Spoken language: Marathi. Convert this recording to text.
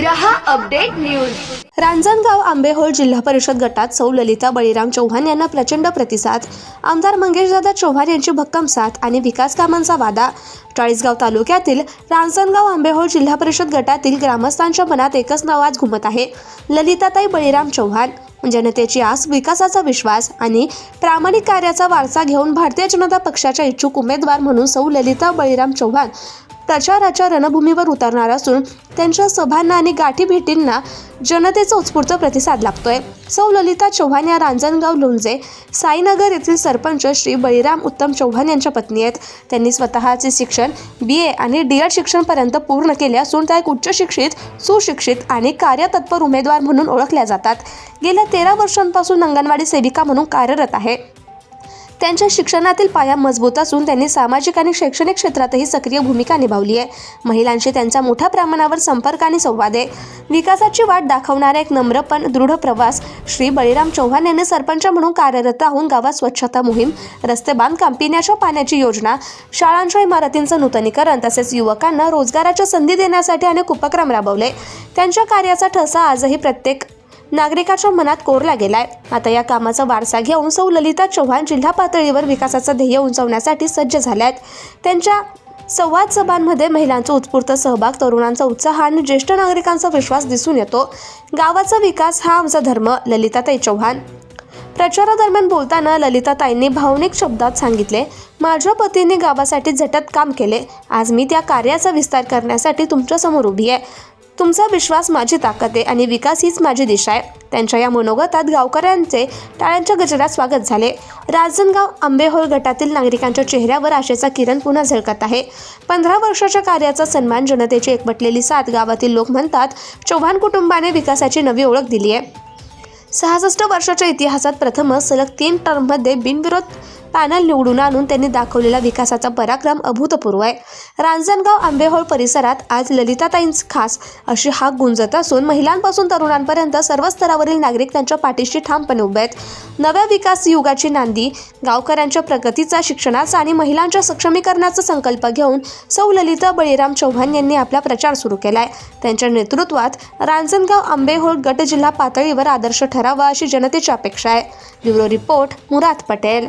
रहा अपडेट न्यूज. रांजणगाव आंबेहोळ जिल्हा परिषद गटात सौ ललिता बळीराम चौहान यांना प्रचंड प्रतिसाद. आमदार मंगेशदादा चौहान यांची भक्कम साथ आणि विकास कामांचा वादा. चाळीसगाव तालुक्यातील रांजणगाव आंबेहोळ जिल्हा परिषद गटातील ग्रामस्थांच्या मनात एकच नाव आज घुमत आहे. ललिताताई बळीराम चौहान. जनतेची आस विकासाचा विश्वास आणि प्रामाणिक कार्याचा वारसा घेऊन भारतीय जनता पक्षाच्या इच्छुक उमेदवार म्हणून सौ ललिता बळीराम चौहान प्रचाराच्या रणभूमीवर उतरणार असून त्यांच्या सभांना आणि गाठी भेटींना जनतेचा उत्स्फूर्त प्रतिसाद लागतोय सौ ललिता चौहान या रांजणगाव लोणजे साईनगर येथील सरपंच श्री बळीराम उत्तम चौहान यांच्या पत्नी आहेत. त्यांनी स्वतःचे शिक्षण बी ए आणि डी एड शिक्षणपर्यंत पूर्ण केले असून त्या एक उच्च शिक्षित सुशिक्षित आणि कार्यतत्पर उमेदवार म्हणून ओळखल्या जातात. गेल्या तेरा वर्षांपासून अंगणवाडी सेविका म्हणून कार्यरत आहे. त्यांच्या शिक्षणातील पाया मजबूत असून त्यांनी सामाजिक आणि शैक्षणिक क्षेत्रातही सक्रिय भूमिका निभावली आहे. महिलांशी त्यांचा मोठ्या प्रमाणावर संपर्क आणि संवाद आहे. विकासाची वाट दाखवणारा एक नम्र पण दृढ प्रवास श्री बळीराम चौहान यांनी सरपंच म्हणून कार्यरत राहून गावात स्वच्छता मोहीम रस्ते बांधकाम पिण्याच्या पाण्याची योजना शाळांच्या इमारतींचं नूतनीकरण तसेच युवकांना रोजगाराच्या संधी देण्यासाठी अनेक उपक्रम राबवले. त्यांच्या कार्याचा ठसा आजही प्रत्येक नागरिकाच्या मनात कोरला गेलाय. आता या कामाचा वारसा घेऊन सौ ललिता चव्हाण जिल्हा पातळीवर विकासाचं ध्येय उंचवण्यासाठी सज्ज झाल्या आहेत त्यांच्या संवाद सभांमध्ये महिलांचा उत्स्फूर्त सहभाग तरुणांचा उत्साह आणि ज्येष्ठ नागरिकांचा विश्वास दिसून येतो. गावाचा विकास हा आमचा धर्म ललिताताई चव्हाण प्रचारादरम्यान बोलताना ललिताताईंनी भावनिक शब्दात सांगितले माझ्या पतीने गावासाठी झटत काम केले. आज मी त्या कार्याचा विस्तार करण्यासाठी तुमच्यासमोर उभी आहे. तुमचा विश्वास माझी ताकद आहे आणि विकास हीच माझी दिशा आहे. त्यांच्या या मनोगतात गावकऱ्यांचे टाळ्यांच्या गजरात स्वागत झाले. राजनगाव आंबेहोळ गटातील नागरिकांच्या चेहऱ्यावर आशेचा किरण पुन्हा झळकत आहे. पंधरा वर्षाच्या कार्याचा सन्मान जनतेची एकवटलेली साथ गावातील लोक म्हणतात चव्हाण कुटुंबाने विकासाची नवी ओळख दिली आहे. सहासष्ट वर्षाच्या इतिहासात प्रथमच सलग तीन टर्ममध्ये बिनविरोध पॅनल निवडून आणून त्यांनी दाखवलेला विकासाचा पराक्रम अभूतपूर्व आहे. रांजणगाव आंबेहोळ परिसरात आज ललिताताईंच खास अशी हाक गुंजत असून महिलांपासून तरुणांपर्यंत सर्व स्तरावरील नागरिक त्यांच्या पाठीशी ठामपणे उभे आहेत. नव्या विकास युगाची नांदी गावकऱ्यांच्या प्रगतीचा शिक्षणाचा आणि महिलांच्या सक्षमीकरणाचा संकल्प घेऊन सौ ललिता बळीराम चव्हाण यांनी आपला प्रचार सुरू केला आहे त्यांच्या नेतृत्वात रांजणगाव आंबेहोळ गट जिल्हा पातळीवर आदर्श ठरावा अशी जनतेची अपेक्षा आहे. Bureau report Murad Patel.